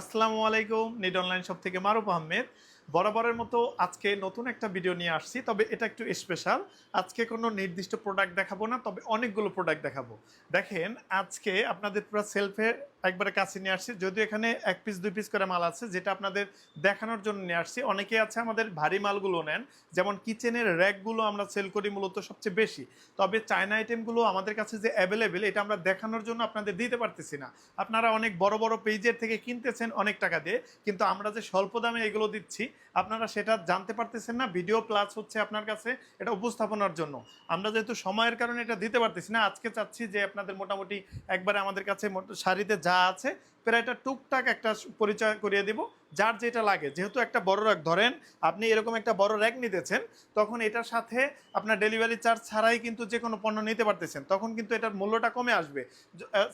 আসসালামু আলাইকুম net online shop থেকে মারুফ আহমেদ। বরাবরের মতো আজকে নতুন একটা ভিডিও নিয়ে আসছি, তবে এটা একটু স্পেশাল আজকে কোনো নির্দিষ্ট প্রোডাক্ট দেখাবো না, তবে অনেকগুলো প্রোডাক্ট দেখাবো। দেখেন, আজকে আপনাদের পুরো সেলফে একবারে কাছে নিয়ে আসছি। যদিও এখানে এক পিস দুই পিস করে মাল আছে, যেটা আপনাদের দেখানোর জন্য নিয়ে আসছি। অনেকে আছে আমাদের ভারী মালগুলো নেন, যেমন কিচেনের র্যাকগুলো আমরা সেল করি মূলত সবচেয়ে বেশি। তবে চায়না আইটেমগুলো আমাদের কাছে যে অ্যাভেলেবেল এটা আমরা দেখানোর জন্য আপনাদের দিতে পারতেছি না। আপনারা অনেক বড় বড় পেজের থেকে কিনতেছেন অনেক টাকা দিয়ে, কিন্তু আমরা যে স্বল্প দামে এগুলো দিচ্ছি আপনারা সেটা জানতে পারতেছেন না ভিডিও প্লাস হচ্ছে আপনার কাছে এটা উপস্থাপনার জন্য। আমরা যেহেতু সময়ের কারণে এটা দিতে পারতেছি না, আজকে চাচ্ছি যে আপনাদের মোটামুটি একবারে আমাদের কাছে শাড়িতে যা আছে, প্রায় এটা টুকটাক একটা পরিচয় করিয়ে দিব। যার যেটা লাগে। যেহেতু একটা বড় র্যাক ধরেন আপনি এরকম একটা বড় র্যাক নিতেছেন, তখন এটার সাথে আপনার ডেলিভারি চার্জ ছাড়াই কিন্তু যে কোনো পণ্য নিতে পারতেছেন, তখন কিন্তু এটার মূল্যটা কমে আসবে।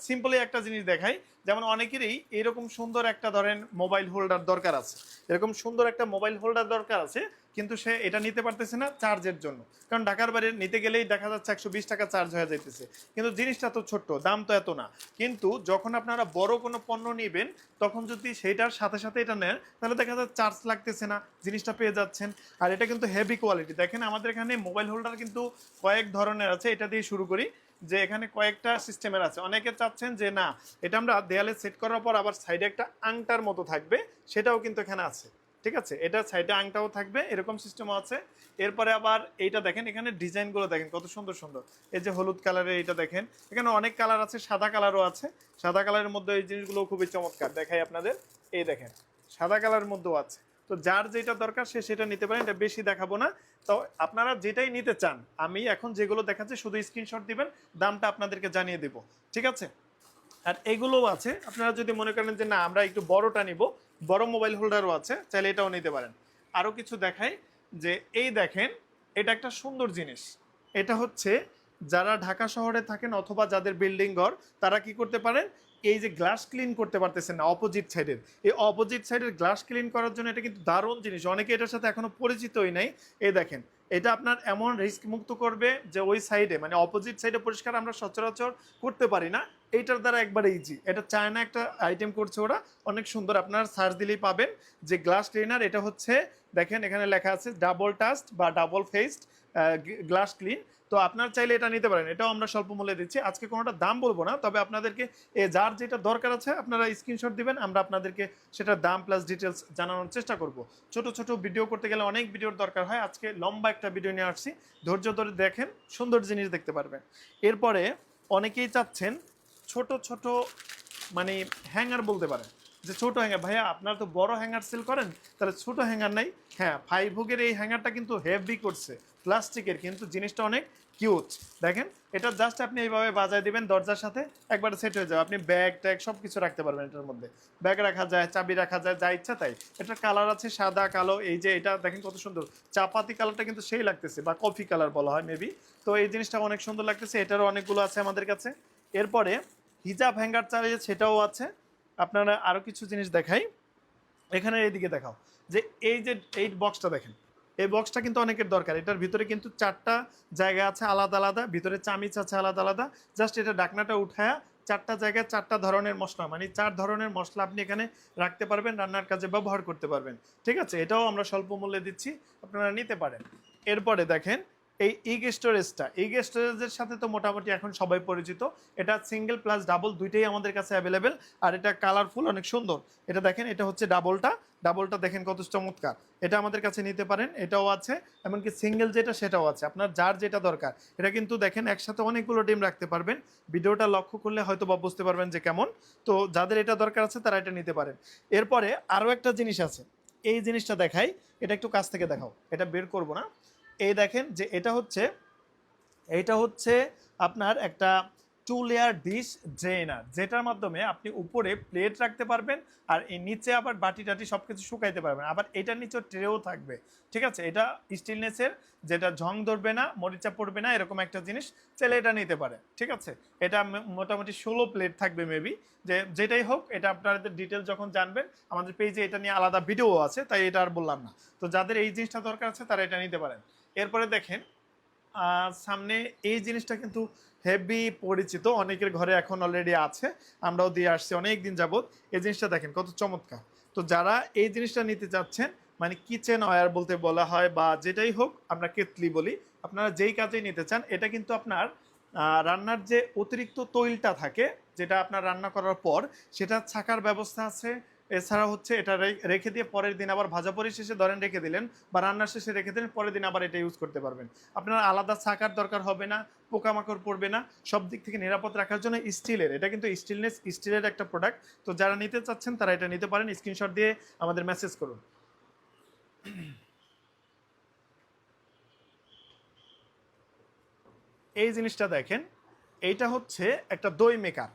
সিম্পলি একটা জিনিস দেখাই, যেমন অনেকেরই এরকম সুন্দর একটা ধরেন মোবাইল হোল্ডার দরকার আছে। এরকম সুন্দর একটা মোবাইল হোল্ডার দরকার আছে, কিন্তু সে এটা নিতে পারতেছে না চার্জের জন্য। কারণ ঢাকার বাইরে নিতে গেলেই দেখা যাচ্ছে একশো বিশ টাকা চার্জ হয়ে যাইতেছে। কিন্তু জিনিসটা তো ছোট্ট, দাম তো এত না। কিন্তু যখন আপনারা বড় কোনো পণ্য নেবেন, তখন যদি সেইটার সাথে সাথে এটা নেন তাহলে দেখা যাচ্ছে চার্জ লাগতেছে না, জিনিসটা পেয়ে যাচ্ছেন। আর এটা কিন্তু হেভি কোয়ালিটি দেখেন আমাদের এখানে মোবাইল হোল্ডার কিন্তু কয়েক ধরনের আছে, এটা দিয়ে শুরু করি, যে এখানে কয়েকটা সিস্টেমের আছে। অনেকে চাচ্ছেন যে না, এটা আমরা দেয়ালে সেট করার পর আবার সাইডে একটা আংটার মতো থাকবে, সেটাও কিন্তু এখানে আছে। ঠিক আছে? এটা সাইডে আংটাও থাকবে, এরকম সিস্টেমও আছে। এরপরে আবার এইটা দেখেন, এখানে ডিজাইনগুলো দেখেন, কত সুন্দর সুন্দর। এই যে হলুদ কালারের এইটা দেখেন, এখানে অনেক কালার আছে, সাদা কালারও আছে। সাদা কালারের মধ্যে এই জিনিসগুলো খুবই চমৎকার। দেখাই আপনাদের, এই দেখেন। সাদা কালারের মধ্যেও আছে। তো যার যেটা দরকার সে সেটা নিতে পারেন এটা বেশি দেখাবো না। তো আপনারা যেটাই নিতে চান, আমি এখন যেগুলো দেখাচ্ছি শুধু স্ক্রিনশট দিবেন, দামটা আপনাদেরকে জানিয়ে দেবো। ঠিক আছে? আর এগুলোও আছে। আপনারা যদি মনে করেন যে না, আমরা একটু বড়টা নিব, বড় মোবাইল হোল্ডারও আছে, চাইলে এটাও নিতে পারেন। আরও কিছু দেখাই যে, এই দেখেন, এটা একটা সুন্দর জিনিস। এটা হচ্ছে যারা ঢাকা শহরে থাকেন অথবা যাদের বিল্ডিং ঘর, তারা কি করতে পারেন? এই যে গ্লাস ক্লিন করতে পারতেছেন না অপোজিট সাইডের এই অপোজিট সাইডের গ্লাস ক্লিন করার জন্য এটা কিন্তু দারুণ জিনিস। অনেকে এটার সাথে এখনও পরিচিতই নাই। এই দেখেন, এটা আপনার এমন রিস্ক মুক্ত করবে যে ওই সাইডে মানে অপোজিট সাইডে পরিষ্কার আমরা সচরাচর করতে পারি না। এইটার দ্বারা একবারে ইজি এটা চায়না একটা আইটেম করছে ওরা। অনেক সুন্দর আপনার সার্চ দিলেই পাবেন যে গ্লাস ক্লিনার এটা হচ্ছে, দেখেন এখানে লেখা আছে ডাবল টাস্ট বা ডাবল ফেসড গ্লাস ক্লিন তো আপনার চাইলে এটা নিতে পারেন। এটাও আমরা স্বল্প মূল্যে দিচ্ছি। আজকে কোনোটা দাম বলব না, তবে আপনাদেরকে এ যার যেটা দরকার আছে, আপনারা স্ক্রিনশট দিবেন, আমরা আপনাদেরকে সেটার দাম প্লাস ডিটেলস জানানোর চেষ্টা করব। ছোট ছোট ভিডিও করতে গেলে অনেক ভিডিওর দরকার হয়। আজকে লম্বা একটা ভিডিও নিয়ে আসছি। ধৈর্য ধরে দেখেন, সুন্দর জিনিস দেখতে পারবেন। এরপরে অনেকেই চাচ্ছেন ছোট ছোট মানে হ্যাঙ্গার বলতে পারেন। যে ছোট হ্যাঙ্গার ভাইয়া আপনার তো বড় হ্যাঙ্গার সেল করেন, তাহলে ছোট হ্যাঙ্গার নাই। হ্যাঁ ফাইভ হুকের এই হ্যাঙ্গারটা কিন্তু হেভি করছে প্লাস্টিকের কিন্তু জিনিসটা অনেক কিউট দেখেন, এটা জাস্ট আপনি এইভাবে বাজায় দিবেন দরজার সাথে, একবার সেট হয়ে যাবে। আপনি ব্যাগ ট্যাগ সব কিছু রাখতে পারবেন এটার মধ্যে। ব্যাগ রাখা যায়, চাবি রাখা যায়, যা ইচ্ছা তাই। এটার কালার আছে সাদা, কালো, এই যে এটা দেখেন কত সুন্দর। চাপাতি কালারটা কিন্তু সেই লাগতেছে, বা কফি কালার বলা হয় মেবি তো এই জিনিসটা অনেক সুন্দর লাগতেছে, এটারও অনেকগুলো আছে আমাদের কাছে। এরপরে হিজাব হ্যাঙ্গার চালিয়ে সেটাও আছে। আপনারা আরও কিছু জিনিস দেখাই। এখানে এইদিকে দেখাও, যে এই যে এই বক্সটা দেখেন, এই বক্সটা কিন্তু অনেকের দরকার। এটার ভিতরে কিন্তু চারটা জায়গা আছে আলাদা আলাদা, ভিতরে চামিচ আছে আলাদা আলাদা। জাস্ট এটা ডাকনাটা উঠায়া চারটা জায়গায় চারটা ধরনের মশলা মানে চার ধরনের মশলা আপনি এখানে রাখতে পারবেন, রান্নার কাজে ব্যবহার করতে পারবেন। ঠিক আছে? এটাও আমরা স্বল্প মূল্যে দিচ্ছি, আপনারা নিতে পারেন। এরপরে দেখেন এই ইগ স্টোরেজটা ইগ স্টোরেজের সাথে তো মোটামুটি এখন সবাই পরিচিত। এটা সিঙ্গেল প্লাস ডাবল দুইটাই আমাদের কাছে অ্যাভেলেবেল আর এটা কালারফুল অনেক সুন্দর। এটা দেখেন, এটা হচ্ছে ডাবলটা ডাবলটা দেখেন কত চমৎকার। এটা আমাদের কাছে নিতে পারেন, এটাও আছে। এমনকি সিঙ্গেল যেটা, সেটাও আছে। আপনার যার যেটা দরকার। এটা কিন্তু দেখেন, একসাথে অনেকগুলো ডিম রাখতে পারবেন। ভিডিওটা লক্ষ্য করলে হয়তো বা বুঝতে পারবেন যে কেমন। তো যাদের এটা দরকার আছে, তারা এটা নিতে পারেন। এরপরে আরও একটা জিনিস আছে। এই জিনিসটা দেখাই। এটা একটু কাছ থেকে দেখাও। এটা বের করব না। এই দেখেন যে এটা হচ্ছে, এইটা হচ্ছে আপনার একটা টু লেয়ার ডিশ ড্রেনার যেটার মাধ্যমে আপনি উপরে প্লেট রাখতে পারবেন আর এই নিচে আবার বাটি টাটি সব কিছু শুকাইতে পারবেন। আবার এটার নিচে ট্রেও থাকবে, ঠিক আছে? এটা স্টিলনেসের যেটা ঝং ধরবে না, মরিচা পড়বে না, এরকম একটা জিনিস চাইলে এটা নিতে পারে, ঠিক আছে? এটা মোটামুটি ষোলো প্লেট থাকবে মেবি যে যেটাই হোক, এটা আপনাদের ডিটেলস যখন জানবেন, আমাদের পেজে এটা নিয়ে আলাদা ভিডিও আছে, তাই এটা আর বললাম না। তো যাদের এই জিনিসটা দরকার আছে, তারা এটা নিতে পারেন। এরপরে দেখেন সামনে এই জিনিসটা কিন্তু হেভি পরিচিত, অনেকের ঘরে এখন অলরেডি আছে, আমরাও দিয়ে আসছি অনেক দিন যাবত এই জিনিসটা দেখেন, কত চমৎকার। তো যারা এই জিনিসটা নিতে চাচ্ছেন মানে কিচেন ওয়্যার বলতে বলা হয় বা যেটাই হোক, আমরা কেতলি বলি, আপনারা যেই কাজেই নিতে চান, এটা কিন্তু আপনার রান্নার যে অতিরিক্ত তৈলটা থাকে, যেটা আপনার রান্না করার পর, সেটা ছাকার ব্যবস্থা আছে এছাড়া হচ্ছে এটা রেখে দিয়ে পরের দিন আবার ভাজা পরি শেষে ধরেন রেখে দিলেন বা রান্নার শেষে রেখে দিলেন, পরের দিন আবার এটা ইউজ করতে পারবেন। আপনার আলাদা ছাকার দরকার হবে না, পোকামাকড় পড়বে না, সব দিক থেকে নিরাপদ রাখার জন্য স্টিলের, এটা কিন্তু স্টিলনেস, স্টিলের একটা প্রোডাক্ট তো যারা নিতে চাচ্ছেন তারা এটা নিতে পারেন স্ক্রিনশট দিয়ে আমাদের মেসেজ করুন। এই জিনিসটা দেখেন, এইটা হচ্ছে একটা দই মেকার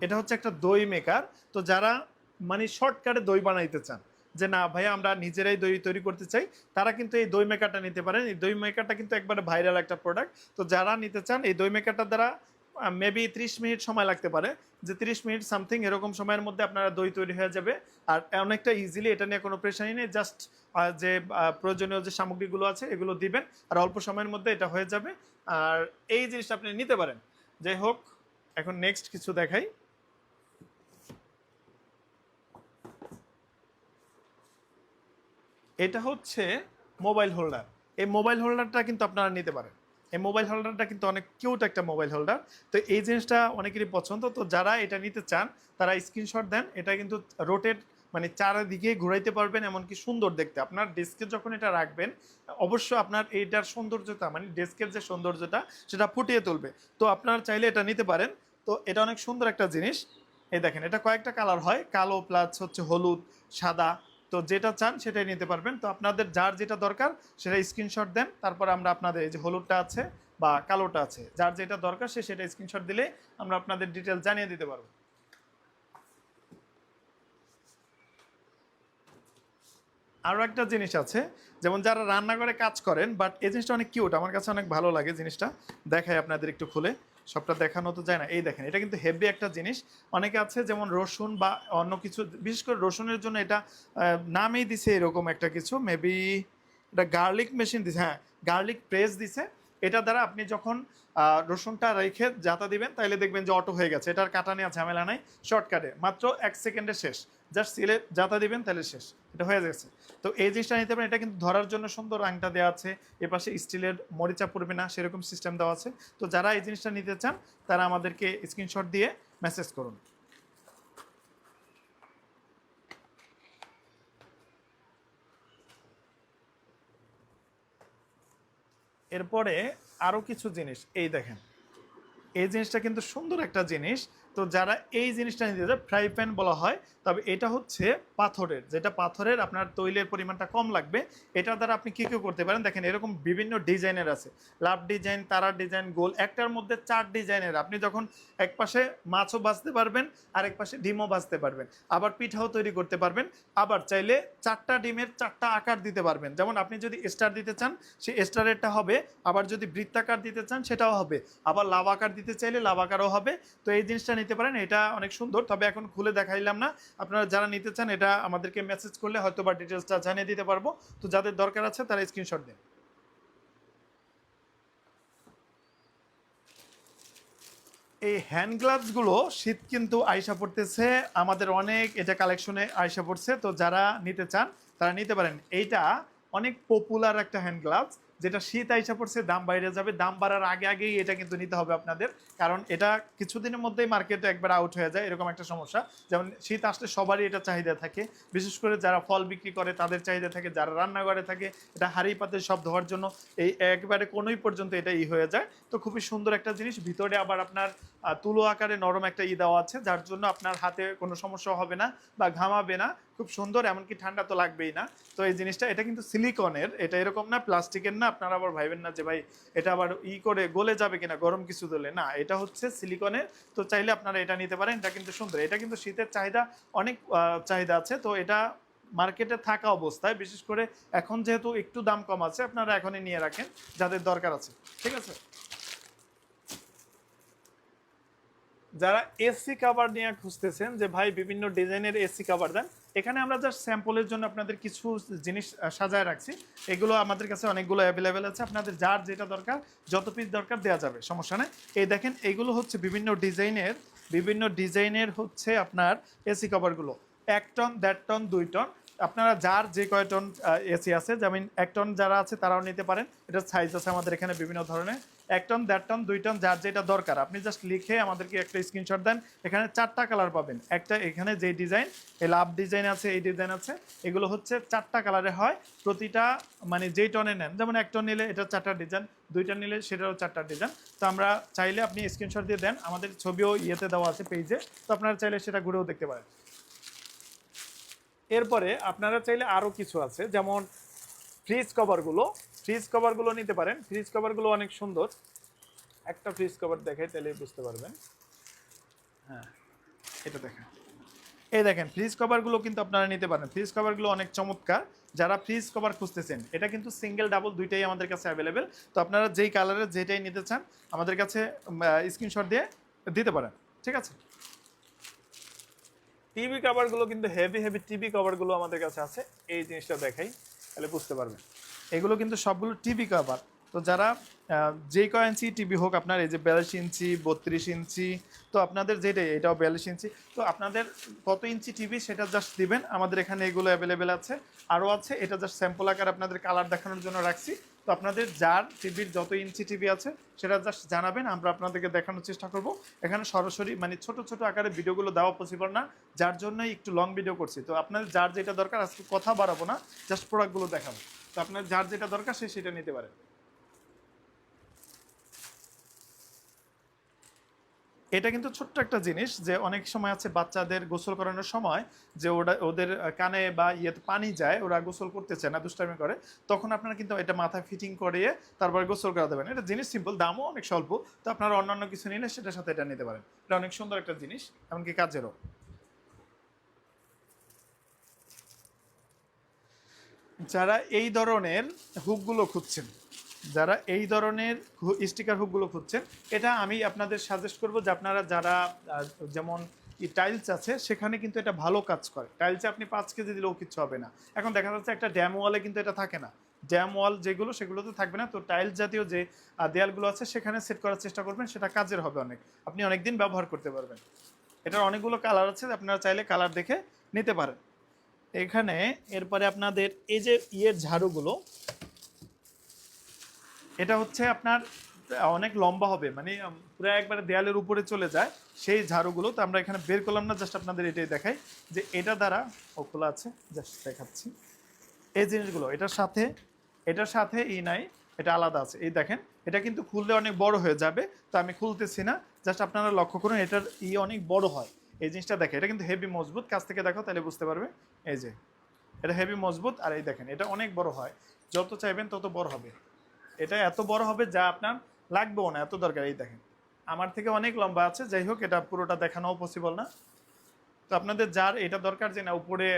এটা হচ্ছে একটা দই মেকার তো যারা মানে শর্টকাটে দই বানাইতে চান। যে না ভাই আমরা নিজেরাই দই তৈরি করতে চাই, তারা কিন্তু এই দই মেকারটা নিতে পারেন। এই দই মেকারটা কিন্তু একবারে ভাইরাল একটা প্রোডাক্ট তো যারা নিতে চান, এই দই মেকারটার দ্বারা মেবি ত্রিশ মিনিট সময় লাগতে পারে। যে তিরিশ মিনিট সামথিং এরকম সময়ের মধ্যে আপনারা দই তৈরি হয়ে যাবে। আর অনেকটা ইজিলি এটা নিয়ে কোনো প্রেশারই নেই। জাস্ট যে প্রয়োজনীয় যে সামগ্রীগুলো আছে, এগুলো দিবেন। আর অল্প সময়ের মধ্যে এটা হয়ে যাবে। আর এই জিনিসটা আপনি নিতে পারেন। যাই হোক, এখন নেক্সট কিছু দেখাই। এটা হচ্ছে মোবাইল হোল্ডার এই মোবাইল হোল্ডারটা কিন্তু আপনারা নিতে পারেন। এই মোবাইল হোল্ডারটা কিন্তু অনেক কিউট একটা মোবাইল হোল্ডার তো এই জিনিসটা অনেকেরই পছন্দ। তো যারা এটা নিতে চান, তারা স্ক্রিনশট দেন। এটা কিন্তু রোটেট মানে চারিদিকে ঘুরাইতে পারবেন, এমনকি সুন্দর দেখতে। আপনার ডেস্কে যখন এটা রাখবেন অবশ্য আপনার এইটার সৌন্দর্যতা মানে ডেস্কের যে সৌন্দর্যটা, সেটা ফুটিয়ে তুলবে। তো আপনার চাইলে এটা নিতে পারেন। তো এটা অনেক সুন্দর একটা জিনিস। এই দেখেন, এটা কয়েকটা কালার হয়। কালো প্লাস হচ্ছে হলুদ, সাদা। তো যেটা চান সেটাই নিতে পারবেন। তো আপনাদের যার যেটা দরকার সেটা স্ক্রিনশট দেন, তারপর আমরা আপনাদের এই যে হলুদটা আছে বা কালোটা আছে, যার যেটা দরকার সে সেটা স্ক্রিনশট দিলে আমরা আপনাদের ডিটেল জানিয়ে দিতে পারব। আরও একটা জিনিস আছে, যেমন যারা রান্নাঘরে কাজ করেন বাট এই জিনিসটা অনেক কিউট আমার কাছে অনেক ভালো লাগে জিনিসটা, দেখাই আপনাদের একটু খুলে। সবটা দেখানো তো যায় না। এই দেখেন, এটা কিন্তু হেভি একটা জিনিস। অনেকে আছে যেমন রসুন বা অন্য কিছু, বিশেষ করে রসুনের জন্য এটা নামেই দিছে এরকম একটা কিছু। মেবি এটা গার্লিক মেশিন দিছে হ্যাঁ গার্লিক প্রেস দিছে। এটা দ্বারা আপনি যখন রসুনটা রেখে যাতা দিবেন তাহলে দেখবেন যে অটো হয়ে গেছে। এটার কাটা নেওয়া ঝামেলা নাই। শর্টকাটে। মাত্র এক সেকেন্ডে শেষ। জাস্ট সিলে যাতা দিবেন তাহলে শেষ। এটা হয়ে গেছে। তো এই জিনিসটা নিতে পারেন। এটা কিন্তু ধরার জন্য সুন্দর আংটা দেওয়া আছে। এপাশে স্টিলের মরিচা পড়বে না, সেরকম সিস্টেম দেওয়া আছে। তো যারা এই জিনিসটা নিতে চান, তারা আমাদেরকে স্ক্রিনশট দিয়ে মেসেজ করুন। এরপরে আরও কিছু জিনিস, এই দেখেন। এই জিনিসটা কিন্তু সুন্দর একটা জিনিস। তো যারা এই জিনিসটা নিতে চায় ফ্রাই প্যান বলা হয় তবে এটা হচ্ছে পাথরের, যেটা পাথরের আপনার তৈলের পরিমাণটা কম লাগবে। এটা দ্বারা আপনি কী কী করতে পারেন? দেখেন এরকম বিভিন্ন ডিজাইনের আছে। লাভ ডিজাইন, তারার ডিজাইন, গোল, একটার মধ্যে চার ডিজাইনের। আপনি যখন এক পাশে মাছও বাঁচতে পারবেন আর এক পাশে ডিমও বাঁচতে পারবেন। আবার পিঠাও তৈরি করতে পারবেন। আবার চাইলে চারটা ডিমের চারটা আকার দিতে পারবেন। যেমন আপনি যদি স্টার দিতে চান সে স্টারেরটা হবে। আবার যদি বৃত্তাকার দিতে চান, সেটাও হবে। আবার লাভ আকার দিতে চাইলে লাভ আকারও হবে। তো এই জিনিসটা নিতে পারেন। এটা অনেক সুন্দর। তবে এখন খুলে দেখাইলাম না। আপনারা যারা নিতে চান, এটা আমাদেরকে মেসেজ করলে হয়তো বা ডিটেলসটা জানিয়ে দিতে পারব। তো যাদের দরকার আছে, তারা স্ক্রিনশট দিন। এই হ্যান্ড গ্লাভসগুলো শীত কিন্তু আয়সা পড়তেছে। আমাদের অনেক এটা কালেকশনে আয়সা পড়ছে। তো যারা নিতে চান, তারা নিতে পারেন। এইটা অনেক পপুলার একটা হ্যান্ড গ্লাভস যেটা শীত আইসা পড়ছে, দাম বাইরে যাবে। দাম বাড়ার আগে আগেই এটা কিন্তু নিতে হবে আপনাদের। কারণ এটা কিছুদিনের মধ্যেই মার্কেটে একবার আউট হয়ে যায়, এরকম একটা সমস্যা। যেমন শীত আসলে সবারই এটা চাহিদা থাকে। বিশেষ করে যারা ফল বিক্রি করে, তাদের চাহিদা থাকে। যারা রান্নাঘরে থাকে, এটা হাড়ি পাতে সব ধোয়ার জন্য এই একবারে কোনোই পর্যন্ত এটা ই হয়ে যায়। তো খুবই সুন্দর একটা জিনিস। ভিতরে আবার আপনার তুলো আকারে নরম একটা ই দেওয়া আছে, যার জন্য আপনার হাতে কোনো সমস্যা হবে না বা ঘামাবে না। খুব সুন্দর, এমনকি ঠান্ডা তো লাগবেই না। তো এই জিনিসটা, এটা কিন্তু সিলিকনের, এটা এরকম না, প্লাস্টিকের না, আপনারা আবার ভাইবেন না যে ভাই এটা আবার ই করে গলে যাবে কিনা, গরম কিছু দলে। না, এটা হচ্ছে সিলিকনের, তো চাইলে আপনারা এটা নিতে পারেন, এটা কিন্তু সুন্দর। এটা কিন্তু শীতের চাহিদা, অনেক চাহিদা আছে। তো এটা মার্কেটে থাকা অবস্থায়, বিশেষ করে এখন যেহেতু একটু দাম কম আছে, আপনারা এখনই নিয়ে রাখেন, যাদের দরকার আছে। ঠিক আছে? যারা এসি কাভার নিয়ে খুঁজতেছেন যে, ভাই, বিভিন্ন ডিজাইনের এসি কাভার দেন, এখানে আমরা জাস্ট স্যাম্পলের জন্য আপনাদের কিছু জিনিস সাজায় রাখছি। এগুলো আমাদের কাছে অনেকগুলো অ্যাভেলেবেল আছে। আপনাদের যার যেটা দরকার, যত পিস দরকার দেওয়া যাবে, সমস্যা নেই। এই দেখেন এইগুলো হচ্ছে বিভিন্ন ডিজাইনের বিভিন্ন ডিজাইনের হচ্ছে আপনার এসি কভারগুলো এক টন, দেড় টন, দুই টন। আপনারা যার যে কয় টন এসি আছে, যেমন এক টন যারা আছে, তারাও নিতে পারেন। এটা সাইজ আছে আমাদের এখানে বিভিন্ন ধরনের। এক টন, দেড় টন, দুই টন, যার যেটা দরকার। আপনি জাস্ট লিখে আমাদেরকে একটা স্ক্রিনশট দেন, এখানে চারটা কালার পাবেন। একটা এখানে যে ডিজাইন এই লাভ ডিজাইন আছে, এই ডিজাইন আছে, এগুলো হচ্ছে চারটা কালারে হয়। প্রতিটা মানে যেই টনে নেন, যেমন এক টন নিলে এটা চারটা ডিজাইন দুইটা নিলে সেটারও চারটা ডিজাইন তো আমরা চাইলে আপনি স্ক্রিনশট দিয়ে দেন, আমাদের ছবিও ইয়েতে দেওয়া আছে পেজে তো আপনারা চাইলে সেটা ঘুরেও দেখতে পারেন। এরপরে আপনারা চাইলে আরও কিছু আছে, যেমন ফ্রিজ কভারগুলো ফ্রিজ কভারগুলো নিতে পারেন। ফ্রিজ কভারগুলো অনেক সুন্দর। একটা ফ্রিজ কভার দেখাই, তাহলে বুঝতে পারবেন। হ্যাঁ এটা দেখেন। এই দেখেন ফ্রিজ কভারগুলো কিন্তু আপনারা নিতে পারেন। ফ্রিজ কভারগুলো অনেক চমৎকার। যারা ফ্রিজ কভার খুঁজতেছেন, এটা কিন্তু সিঙ্গেল ডাবল দুইটাই আমাদের কাছে অ্যাভেলেবেল তো আপনারা যেই কালারের যেটাই নিতে চান, আমাদের কাছে স্ক্রিনশট দিয়ে দিতে পারেন। ঠিক আছে? টিভি কভারগুলো কিন্তু হেভি হেভি টিভি কভারগুলো আমাদের কাছে আছে। এই জিনিসটা দেখাই, তাহলে বুঝতে পারবেন। এগুলো কিন্তু সবগুলো টিভি কভার তো যারা যে কয় ইঞ্চি টিভি হোক আপনার, এই যে বিয়াল্লিশ ইঞ্চি, বত্রিশ ইঞ্চি, তো আপনাদের যেটাই, এটাও বিয়াল্লিশ ইঞ্চি। তো আপনাদের কত ইঞ্চি টিভি সেটা জাস্ট দিবেন। আমাদের এখানে এগুলো অ্যাভেলেবেল আছে। আরও আছে, এটা জাস্ট স্যাম্পল আকার আপনাদের কালার দেখানোর জন্য রাখছি। তো আপনাদের যার টিভির যত ইঞ্চি টিভি আছে, সেটা জাস্ট জানাবেন। আমরা আপনাদেরকে দেখানোর চেষ্টা করব। এখানে সরাসরি মানে ছোট ছোট আকারে ভিডিওগুলো দেওয়া পসিবল না। যার জন্যই একটু লং ভিডিও করছি। তো আপনাদের যার যেটা দরকার, আজকে কথা বাড়াবো না। জাস্ট প্রোডাক্টগুলো দেখাবো। তো আপনার যার যেটা দরকার সে সেটা নিতে পারে। এটা কিন্তু ছোট্ট একটা জিনিস যে অনেক সময় আছে বাচ্চাদের গোসল করানোর সময় যে ওরা, ওদের কানে বা ইয়েতে পানি যায়, ওরা গোসল করতে চায় না, দুষ্টামি করে, তখন আপনারা কিন্তু এটা মাথা ফিটিং করিয়ে তারপরে গোসল করা দেবেন এটা জিনিস সিম্পল দামও অনেক স্বল্প, তো আপনারা অন্যান্য কিছু নিলে সেটার সাথে এটা নিতে পারেন। এটা অনেক সুন্দর একটা জিনিস, এমনকি কাজেরও। যারা এই ধরনের হুকগুলো খুঁজছেন, যারা এই ধরনের স্টিকার হুকগুলো খুঁজছেন, এটা আমি আপনাদের সাজেস্ট করব যে আপনারা যারা যেমন টাইলস আছে, সেখানে কিন্তু এটা ভালো কাজ করে। টাইলসে আপনি পাঁচ কেজি দিলেও কিছু হবে না। এখন দেখা যাচ্ছে একটা ড্যাম ওয়ালে কিন্তু এটা থাকে না। ড্যাম ওয়াল যেগুলো, সেগুলোতে থাকবে না। তো টাইলস জাতীয় যে দেয়ালগুলো আছে, সেখানে সেট করার চেষ্টা করবেন, সেটা কাজের হবে অনেক। আপনি অনেক দিন ব্যবহার করতে পারবেন। এটার অনেকগুলো কালার আছে, আপনারা চাইলে কালার দেখে নিতে পারেন। এখানে এরপরে আপনাদের এই যে ইয়ের ঝাড়ুগুলো, এটা হচ্ছে আপনার অনেক লম্বা হবে মানে পুরো একবারে দেয়ালের উপরে চলে যায়। সেই ঝাড়ুগুলো তো আমরা এখানে বের করলাম না, জাস্ট আপনাদের এটাই দেখাই। যে এটা দ্বারা, ও খোলা আছে, জাস্ট দেখাচ্ছি। এই জিনিসগুলো, এটার সাথে এটার সাথে ই নাই, এটা আলাদা আছে। এই দেখেন, এটা কিন্তু খুললে অনেক বড় হয়ে যাবে, তো আমি খুলতেছি না। জাস্ট আপনারা লক্ষ্য করুন, এটার ই অনেক বড় হয়। এই জিনিসটা দেখে, এটা কিন্তু হেভি মজবুত, কাছ থেকে দেখো তাহলে বুঝতে পারবে। এই যে, এটা হেভি মজবুত, আর এই দেখেন, এটা অনেক বড় হয়। যত চাইবেন তত বড় হবে। এটা এত বড় হবে যা আপনার লাগবেও না, এত দরকার, এই দেখেন। আমার থেকে অনেক লম্বা আছে, যাই হোক, এটা পুরোটা দেখানোও পসিবল না। তো আপনাদের যার এটা দরকার যে না, উপরে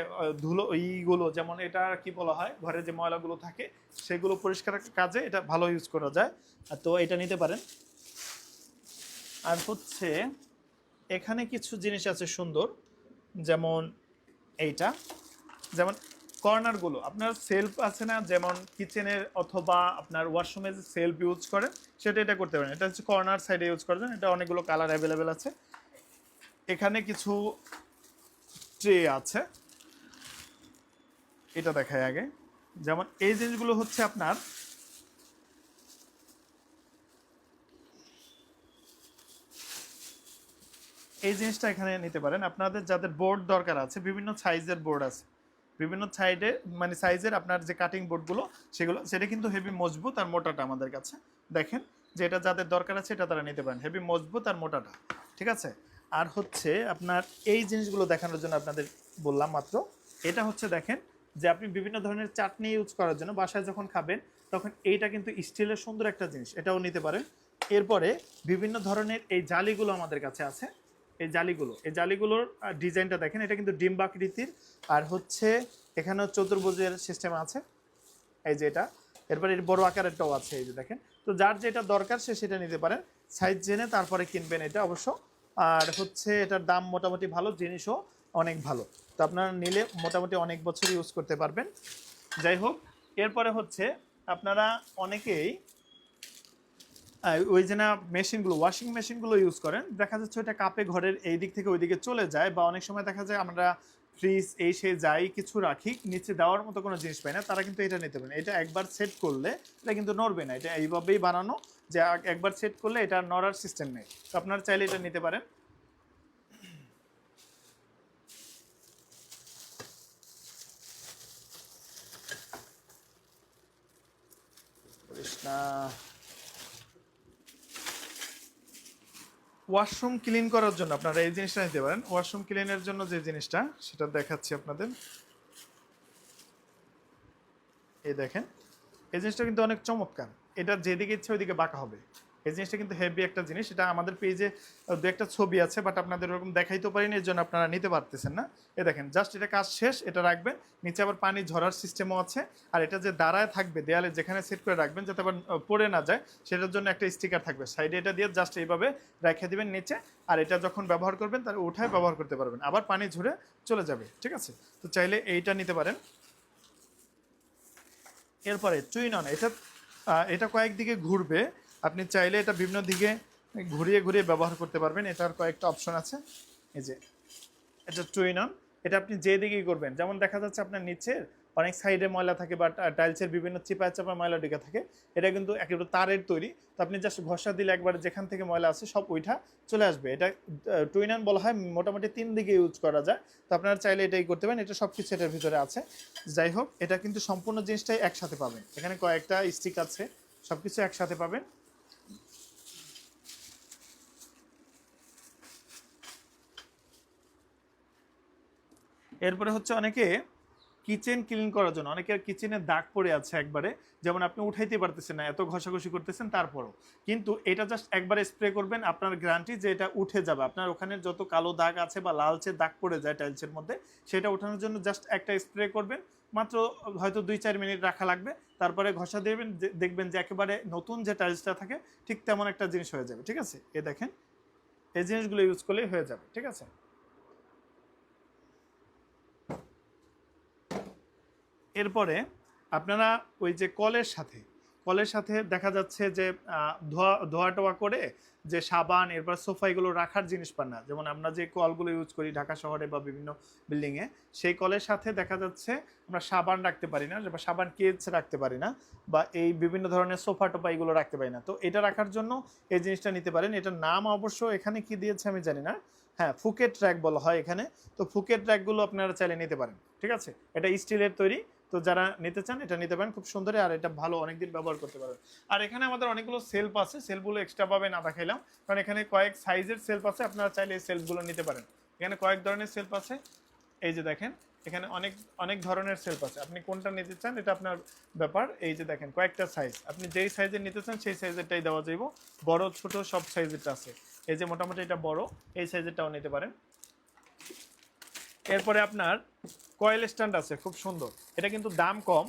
ধুলো, ইগুলো, যেমন এটা কি বলা হয়, ঘরে যে ময়লাগুলো থাকে, সেগুলো পরিষ্কারের কাজে এটা ভালো ইউজ করা যায়। তো এটা নিতে পারেন। আর হচ্ছে এখানে কিছু জিনিস আছে সুন্দর, যেমন এইটা, যেমন কর্নারগুলো আপনার সেলফ আছে না, যেমন কিচেনের অথবা আপনার ওয়াশরুমে যে সেলফ ইউজ করেন সেটা এটা করতে পারেন। এটা হচ্ছে কর্নার সাইডে ইউজ করবেন এটা অনেকগুলো কালার অ্যাভেলেবেল আছে। এখানে কিছু ট্রে আছে। এটা দেখায় আগে। যেমন এই জিনিসগুলো হচ্ছে আপনার এই জিনিসটা এখানে নিতে পারেন। আপনাদের যাদের বোর্ড দরকার আছে, বিভিন্ন সাইজের বোর্ড আছে। বিভিন্ন সাইডে মানে সাইজের আপনার যে কাটিং বোর্ডগুলো সেগুলো, সেটা কিন্তু হেভি মজবুত আর মোটাটা আমাদের কাছে। দেখেন, যে এটা যাদের দরকার আছে, এটা তারা নিতে পারেন। হেভি মজবুত আর মোটাটা। ঠিক আছে? আর হচ্ছে আপনার এই জিনিসগুলো দেখানোর জন্য আপনাদের বললাম মাত্র, এটা হচ্ছে দেখেন, যে আপনি বিভিন্ন ধরনের চাটনি ইউজ করার জন্য বাসায় যখন খাবেন, তখন এইটা কিন্তু স্টিলের সুন্দর একটা জিনিস, এটাও নিতে পারেন। এরপরে বিভিন্ন ধরনের এই জালিগুলো আমাদের কাছে আছে। এই জালিগুলো। এই জালিগুলোর ডিজাইনটা দেখেন, এটা কিন্তু ডিম্বাকৃতির আর হচ্ছে এখানেও চতুর্ভুজের সিস্টেম আছে। এই যে এটা। এরপরে এর বড় আকারেরটাও আছে, এই যে দেখেন। তো যার যেটা দরকার সে সেটা নিতে পারেন। সাইজ জেনে তারপরে কিনবেন এটা অবশ্য। আর হচ্ছে এটার দাম মোটামুটি ভালো, জিনিসও অনেক ভালো। তো আপনারা নিলে মোটামুটি অনেক বছর ইউজ করতে পারবেন। যাই হোক, এরপরে হচ্ছে আপনারা অনেকেই ওই যে না, মেশিনগুলো ওয়াশিং মেশিনগুলো ইউজ করেন। দেখা যাচ্ছে ওইটা কাপে ঘরের এই দিক থেকে ওই দিকে চলে যায় বা অনেক সময় দেখা যায় আমরা ফ্রিজ এই সে যাই কিছু রাখি, নিচে দেওয়ার মতো কোনো জিনিস পাই না, তারা কিন্তু এটা নিতে পারেন এটা একবার সেট করলে এটা কিন্তু নড়বে না। এটা এইভাবেই বানানো যে একবার সেট করলে এটা নড়ার সিস্টেম নেই। তো আপনারা চাইলে এটা নিতে পারেন। করিস ওয়াশরুম ক্লিন করার জন্য আপনারা এই জিনিসটা নিতে পারেন। ওয়াশরুম ক্লিনের জন্য যে জিনিসটা, সেটা দেখাচ্ছি আপনাদের। এই দেখেন, এই জিনিসটা কিন্তু অনেক চমৎকার। এটা যেদিকে ইচ্ছে ওইদিকে বাঁকা হবে। এই জিনিসটা কিন্তু হেভি একটা জিনিস। এটা আমাদের পেজে দু একটা ছবি আছে বাট আপনাদের ওরকম দেখাইতে পারিনি এর জন্য আপনারা নিতে পারতেছেন না। এ দেখেন জাস্ট এটা কাজ শেষ, এটা রাখবেন। নিচে আবার পানি ঝরার সিস্টেমও আছে। আর এটা যে দাঁড়ায় থাকবে, দেয়ালে যেখানে সেট করে রাখবেন, যাতে আবার পড়ে না যায়, সেটার জন্য একটা স্টিকার থাকবে। সাইডে এটা দিয়ে জাস্ট এইভাবে রেখে দিবেন নিচে। আর এটা যখন ব্যবহার করবেন, তার উঠায় ব্যবহার করতে পারবেন। আবার পানি ঝরে চলে যাবে, ঠিক আছে? তো চাইলে এইটা নিতে পারেন। এরপরে, চুইনন, এটা এটা কয়েকদিকে ঘুরবে। আপনি চাইলে এটা বিভিন্ন দিকে ঘুরিয়ে ঘুরিয়ে ব্যবহার করতে পারবেন। এটার কয়েকটা অপশন আছে। এই যে, এটা টুইনন এটা আপনি যে দিকেই করবেন, যেমন দেখা যাচ্ছে আপনার নিচের অনেক সাইডে ময়লা থাকে বা টাইলসের বিভিন্ন চিপা চাপা ময়লা ঢুকে থাকে। এটা কিন্তু একেবারে তারের তৈরি। তো আপনি জাস্ট ঘষা দিলে একবার যেখান থেকে ময়লা আছে সব ওইটা চলে আসবে। এটা টুইনান বলা হয়, মোটামুটি তিন দিকে ইউজ করা যায়। তো আপনারা চাইলে এটাই করতে পারেন। এটা সব কিছু এটার ভিতরে আছে। যাই হোক, এটা কিন্তু সম্পূর্ণ জিনিসটাই একসাথে পাবেন। এখানে কয়েকটা স্টিক আছে সব কিছু একসাথে পাবেন। এরপরে হচ্ছে অনেকে কিচেন ক্লিন করার জন্য অনেকের কিচেনে দাগ পড়ে আছে একবারে, যেমন আপনি উঠাইতে পারতেছেন না, এত ঘষাঘষি করতেছেন তারপরও। কিন্তু এটা জাস্ট একবার স্প্রে করবেন, আপনার গ্যারান্টি যে এটা উঠে যাবে। আপনার ওখানে যত কালো দাগ আছে বা লালচে দাগ পড়ে যায় টাইলসের মধ্যে, সেটা ওঠানোর জন্য জাস্ট একটা স্প্রে করবেন। মাত্র হয়তো দুই চার মিনিট রাখা লাগবে। তারপরে ঘষা দেবেন দেখবেন যে একেবারে নতুন যে টাইলসটা থাকে, ঠিক তেমন একটা জিনিস হয়ে যাবে, ঠিক আছে? এ দেখেন, এই জিনিসগুলো ইউজ করলেই হয়ে যাবে, ঠিক আছে? এরপরে আপনারা ওই যে কলের সাথে কলের সাথে দেখা যাচ্ছে যে ধোয়া ধোয়া টোয়া করে যে সাবান, এরপর সোফা এগুলো রাখার জিনিস পান না। যেমন আমরা যে কলগুলো ইউজ করি ঢাকা শহরে বা বিভিন্ন বিল্ডিংয়ে সেই কলের সাথে দেখা যাচ্ছে আমরা সাবান রাখতে পারি না, বা সাবান কেজ রাখতে পারি না, বা এই বিভিন্ন ধরনের সোফা টোপা এগুলো রাখতে পারি না। তো এটা রাখার জন্য এই জিনিসটা নিতে পারেন। এটার নাম অবশ্য এখানে কি দিয়েছে আমি জানি না। হ্যাঁ ফুকেট ট্র্যাক বলা হয় এখানে। তো ফুকেট ট্র্যাকগুলো আপনারা চাইলে নিতে পারেন। ঠিক আছে? এটা স্টিলের তৈরি। তো যারা নিতে চান, এটা নিতে পারেন। খুব সুন্দর আর এটা ভালো অনেকদিন ব্যবহার করতে পারবেন। আর এখানে আমাদের অনেকগুলো সেলফ আছে। সেলফগুলো এক্সট্রা পাবে না দেখাইলাম। কারণ এখানে কয়েক সাইজের সেলফ আছে। আপনারা চাইলে এই সেলফগুলো নিতে পারেন। এখানে কয়েক ধরনের সেলফ আছে। এই যে দেখেন, এখানে অনেক অনেক ধরনের সেলফ আছে। আপনি কোনটা নিতে চান, এটা আপনার ব্যাপার। এই যে দেখেন, কয়েকটা সাইজ আপনি যেই সাইজের নিতে চান, সেই সাইজেরটাই দেওয়া যাইব। বড়, ছোট সব সাইজেরটা আছে। এই যে মোটামুটি এটা বড়, এই সাইজেরটাও নিতে পারেন। এরপরে আপনার কয়েল স্ট্যান্ড আছে, খুব সুন্দর। এটা কিন্তু দাম কম।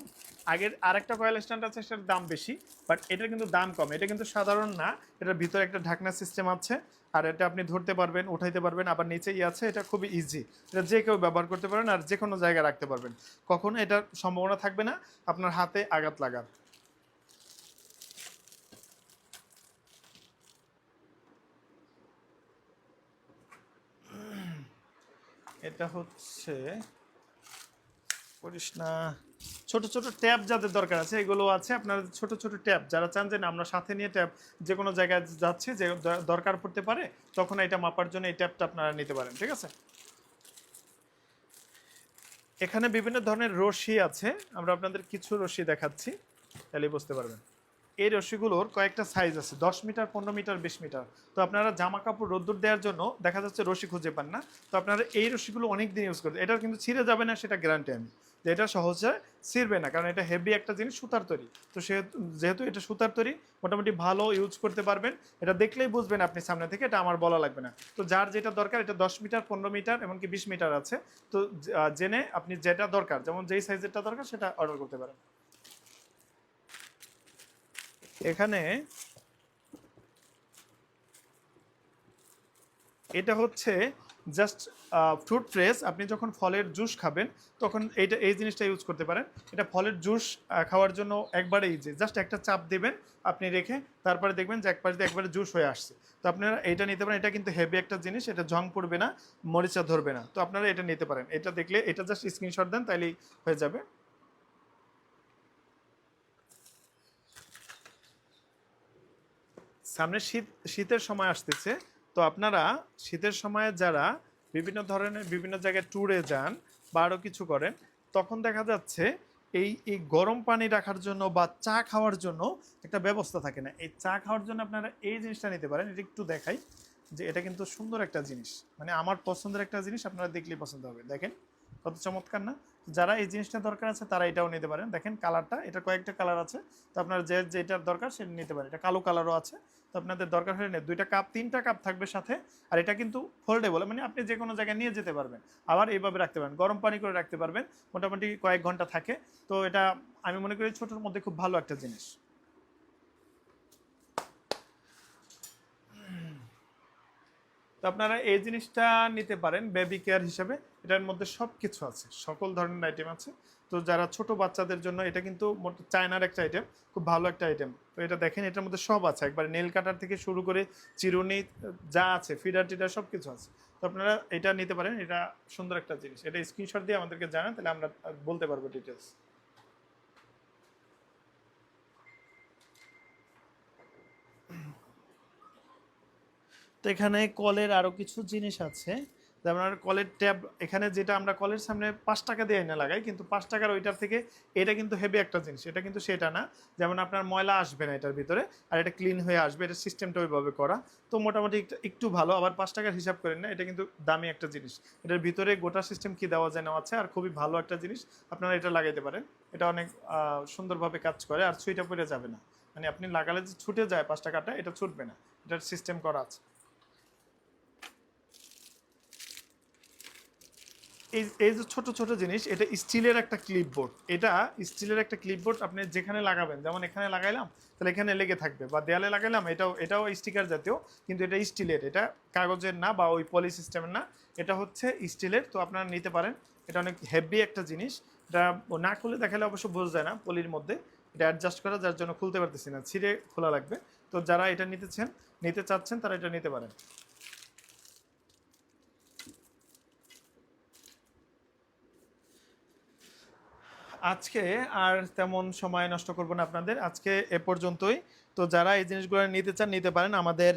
আগের আরেকটা কয়েল স্ট্যান্ড আছে, সেটার দাম বেশি বাট এটার কিন্তু দাম কম। এটা কিন্তু সাধারণ না, এটার ভিতরে একটা ঢাকনা সিস্টেম আছে, আর এটা আপনি ধরতে পারবেন, উঠাইতে পারবেন, আবার নিচেই আছে, এটা খুবই ইজি এটা যে কেউ ব্যবহার করতে পারেন, আর যে কোনো জায়গায় রাখতে পারবেন। কখনো এটার সম্ভাবনা থাকবে না, আপনার হাতে আঘাত লাগার। এটা হচ্ছে করিস না। ছোট ছোট ট্যাব যাদের দরকার আছে, এগুলো আছে। আপনার ছোট ছোট ট্যাব, যারা চান যে না, আমরা সাথে নিয়ে ট্যাব যে কোনো জায়গায় যাচ্ছে, যে দরকার পড়তে পারে, তখন এটা মাপার জন্য এই ট্যাবটা আপনারা নিতে পারেন, ঠিক আছে? এখানে বিভিন্ন ধরনের রশি আছে। আমরা আপনাদের কিছু রশি দেখাচ্ছি তাহলে বুঝতে পারবেন। এই রশিগুলোর কয়েকটা সাইজ আছে, দশ মিটার পনেরো মিটার বিশ মিটার তো আপনারা জামা কাপড় রোদ্দুর দেওয়ার জন্য দেখা যাচ্ছে রশি খুঁজে পান না। তো আপনারা এই রশিগুলো অনেক দিন ইউজ করতে এটা কিন্তু ছিঁড়ে যাবে না, সেটা গ্যারান্টি আমি। যে এটা সহজে ছিঁড়বে না, কারণ এটা হেভি একটা জিনিস, সুতার তৈরি। তো সে যেহেতু এটা সুতার তৈরি, মোটামুটি ভালো ইউজ করতে পারবেন। এটা দেখলেই বুঝবেন আপনি সামনে থেকে, এটা আমার বলা লাগবে না। তো যার যেটা দরকার, এটা দশ মিটার পনেরো মিটার এমনকি বিশ মিটার আছে। তো জেনে আপনি যেটা দরকার, যেমন যেই সাইজেরটা দরকার, সেটা অর্ডার করতে পারেন। এখানে এটা হচ্ছে জাস্ট ফ্রুট প্রেস আপনি যখন ফলের জুস খাবেন, তখন এইটা, এই জিনিসটা ইউজ করতে পারেন। এটা ফলের জুস খাওয়ার জন্য একবারে ইজি জাস্ট একটা চাপ দেবেন আপনি রেখে, তারপরে দেখবেন যে এক পাশ দিয়ে একবারে জুস হয়ে আসছে। তো আপনারা এটা নিতে পারেন। এটা কিন্তু হেভি একটা জিনিস, এটা জং পড়বে না, মরিচা ধরবে না। তো আপনারা এটা নিতে পারেন। এটা দেখলে, এটা জাস্ট স্ক্রিনশট দেন, তাইলেই হয়ে যাবে। সামনে শীত, শীতের সময় আসতেছে। তো আপনারা শীতের সময়ে যারা বিভিন্ন ধরনের বিভিন্ন জায়গায় ট্যুরে যান বা আরও কিছু করেন, তখন দেখা যাচ্ছে এই এই গরম পানি রাখার জন্য বা চা খাওয়ার জন্য একটা ব্যবস্থা থাকে না। এই চা খাওয়ার জন্য আপনারা এই জিনিসটা নিতে পারেন, এটা একটু দেখাই যে এটা কিন্তু সুন্দর একটা জিনিস। মানে আমার পছন্দের একটা জিনিস আপনারা দেখলেই পছন্দ হবে। দেখেন কত চমৎকার না? যারা এই জিনিসটা দরকার আছে তারা এটাও নিতে পারেন। দেখেন কালারটা, এটা কয়েকটা কালার আছে। তো আপনার যে যেটার দরকার সেটা নিতে পারেন। এটা কালো কালারও আছে। তো আপনাদের দরকার হলে নেই দুইটা কাপ, তিনটা কাপ থাকবে সাথে, আর এটা কিন্তু ফোল্ডেবল মানে আপনি যে কোনো জায়গায় নিয়ে যেতে পারবেন। আবার এইভাবে রাখতে পারেন গরম পানি করে রাখতে পারবেন, মোটামুটি কয়েক ঘণ্টা থাকে। তো এটা আমি মনে করি ছোটোর মধ্যে খুব ভালো একটা জিনিস। তো আপনারা এই জিনিসটা নিতে পারেন বেবি কেয়ার হিসাবে। এটার মধ্যে সব কিছু আছে, সকল ধরনের আইটেম আছে। তো যারা ছোট বাচ্চাদের জন্য এটা কিন্তু চায়নার একটা আইটেম খুব ভালো একটা আইটেম তো এটা দেখেন, এটার মধ্যে সব আছে। একবার নেল কাটার থেকে শুরু করে চিরুনি, যা আছে ফিডার টিডার সব কিছু আছে। তো আপনারা এটা নিতে পারেন, এটা সুন্দর একটা জিনিস। এটা স্ক্রিনশট দিয়ে আমাদেরকে জানান, তাহলে আমরা বলতে পারব ডিটেলস তো এখানে কলের আরও কিছু জিনিস আছে। যেমন আর কলের ট্যাব, এখানে যেটা আমরা কলের সামনে পাঁচ টাকা দিয়ে এনে লাগাই, কিন্তু পাঁচ টাকার ওইটার থেকে এটা কিন্তু হেভি একটা জিনিস, এটা কিন্তু সেটা না। যেমন আপনার ময়লা আসবে না এটার ভিতরে, আর এটা ক্লিন হয়ে আসবে, এটা সিস্টেমটা ওইভাবে করা। তো মোটামুটি একটু- ভালো, আবার পাঁচ টাকার হিসাব করেন না, এটা কিন্তু দামি একটা জিনিস। এটার ভিতরে গোটা সিস্টেম কি দেওয়া যায় আছে, আর খুবই ভালো একটা জিনিস, আপনারা এটা লাগাইতে পারেন। এটা অনেক সুন্দরভাবে কাজ করে, আর সুইটা পড়ে যাবে না। মানে আপনি লাগালে যে ছুটে যায় পাঁচ টাকাটা, এটা ছুটবে না, এটার সিস্টেম করা আছে। এই এই যে ছোট ছোট জিনিস, এটা স্টিলের একটা ক্লিপবোর্ড এটা স্টিলের একটা ক্লিপবোর্ড আপনি যেখানে লাগাবেন, যেমন এখানে লাগাইলাম, তাহলে এখানে লেগে থাকবে। বা দেয়ালে লাগাইলাম, এটাও এটাও স্টিকার জাতীয়, কিন্তু এটা স্টিলের, এটা কাগজের না বা ওই পলি সিস্টেমের না। এটা হচ্ছে স্টিলের, তো আপনারা নিতে পারেন। এটা অনেক হেভি একটা জিনিস। এটা না খুলে দেখালে অবশ্য বোঝা যায় না পলির মধ্যে। এটা অ্যাডজাস্ট করা, যার জন্য খুলতে পারতেছি না, ছিঁড়ে খোলা লাগবে। তো যারা এটা নিতেছেন নিতে চাচ্ছেন, তারা এটা নিতে পারেন। আজকে আর তেমন সময় নষ্ট করব না আপনাদের। আজকে এ পর্যন্তই। তো যারা এই জিনিসগুলো নিতে চান, নিতে পারেন। আমাদের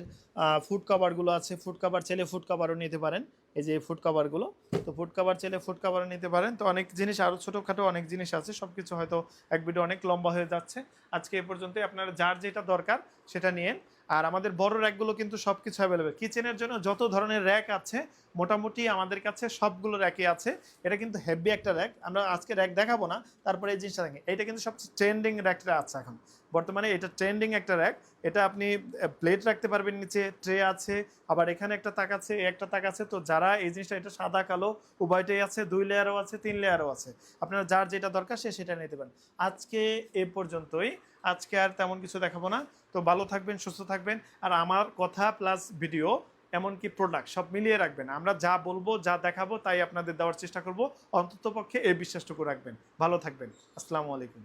ফুড কাভারগুলো আছে। ফুড কাভার চাইলে ফুড কাভারও নিতে পারেন। এই যে ফুড কাভারগুলো তো ফুড কাভার চাইলে ফুড কাভারও নিতে পারেন। তো অনেক জিনিস আরও ছোটোখাটো অনেক জিনিস আছে। সব কিছু হয়তো এক ভিডিও অনেক লম্বা হয়ে যাচ্ছে। আজকে এ পর্যন্তই। আপনারা যার যেটা দরকার, সেটা নিয়েন। আর আমাদের বড় র্যাকগুলো কিন্তু সব কিছু অ্যাভেলেবেল কিচেনের জন্য যত ধরনের র্যাক আছে, মোটামুটি আমাদের কাছে সবগুলো র্যাকই আছে। এটা কিন্তু হেভি একটা র্যাক। আমরা আজকে র্যাক দেখাবো না, তারপরে এই জিনিসটা দেখেন। এটা কিন্তু সবচেয়ে ট্রেন্ডিং র্যাকটা আছে এখন। বর্তমানে এটা ট্রেন্ডিং একটা র্যাক। এটা আপনি প্লেট রাখতে পারবেন নিচে ট্রে আছে, আবার এখানে একটা তাক আছে একটা তাক আছে। তো যারা এই জিনিসটা, এটা সাদা, কালো, উভয়টাই আছে, দুই লেয়ারও আছে, তিন লেয়ারও আছে। আপনারা যার যেটা দরকার সে সেটা নিতে পারেন। আজকে এ পর্যন্তই। আজকে আর তেমন কিছু দেখাবো না। তো ভালো থাকবেন, সুস্থ থাকবেন। আর আমার কথা প্লাস ভিডিও এমনকি প্রোডাক্ট সব মিলিয়ে রাখবেন। আমরা যা বলব, যা দেখাবো, তাই আপনাদের দেওয়ার চেষ্টা করব। অন্তত পক্ষে এই বিশ্বাসটুকু রাখবেন। ভালো থাকবেন। আসসালামু আলাইকুম।